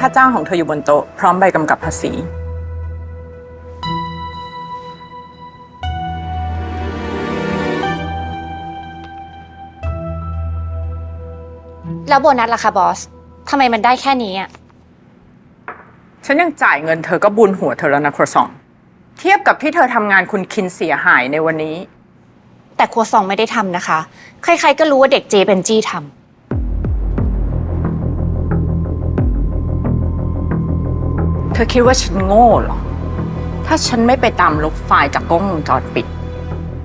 ค่าจ้างของเธออยู่บนโต๊ะ พร้อมใบกำกับภาษี แล้วโบนัสล่ะคะบอส ทำไมมันได้แค่นี้อะฉันยังจ่ายเงินเธอก็บุญหัวเธอแล้วนะครัวซอง เทียบกับที่เธอทำงานคุณคินเสียหายในวันนี้ แต่ครัวซองไม่ได้ทำนะคะ ใครๆก็รู้ว่าเด็กเจเป็นจี้ท เธอคิดว่าฉันโง่เหรอ ถ้าฉันไม่ไปตามลบไฟล์จากกล้องวงจรปิด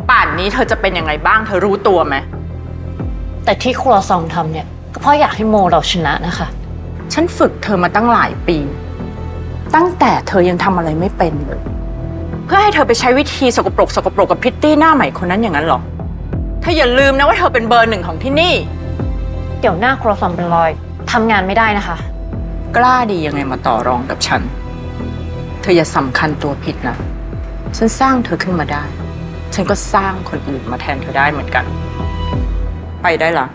ป่านนี้เธอจะเป็นยังไงบ้าง เธอรู้ตัวไหมำแต่ที่ครัวซองทำเนี่ย ก็เพราะอยากให้โมเราชนะนะคะ ฉันฝึกเธอมาตั้งหลายปี ตั้งแต่เธอยังทำอะไรไม่เป็นเลย เพื่อให้เธอไปใช้วิธีสกปรกสกปรกกับพริตตี้หน้าใหม่คนนั้นอย่างนั้นเหรอเธออย่าลืมนะว่าเธอเป็นเบอร์หนึ่งของที่นี่ เดี๋ยวหน้าครัวซองเป็นรอยทำงานไม่ได้นะคะ กล้าดียังไงมาต่อรองกับฉัน เธออย่าสำคัญตัวผิดนะ ฉันสร้างเธอขึ้นมาได้ ฉันก็สร้างคนอื่นมาแทนเธอได้เหมือนกัน ไปได้ละ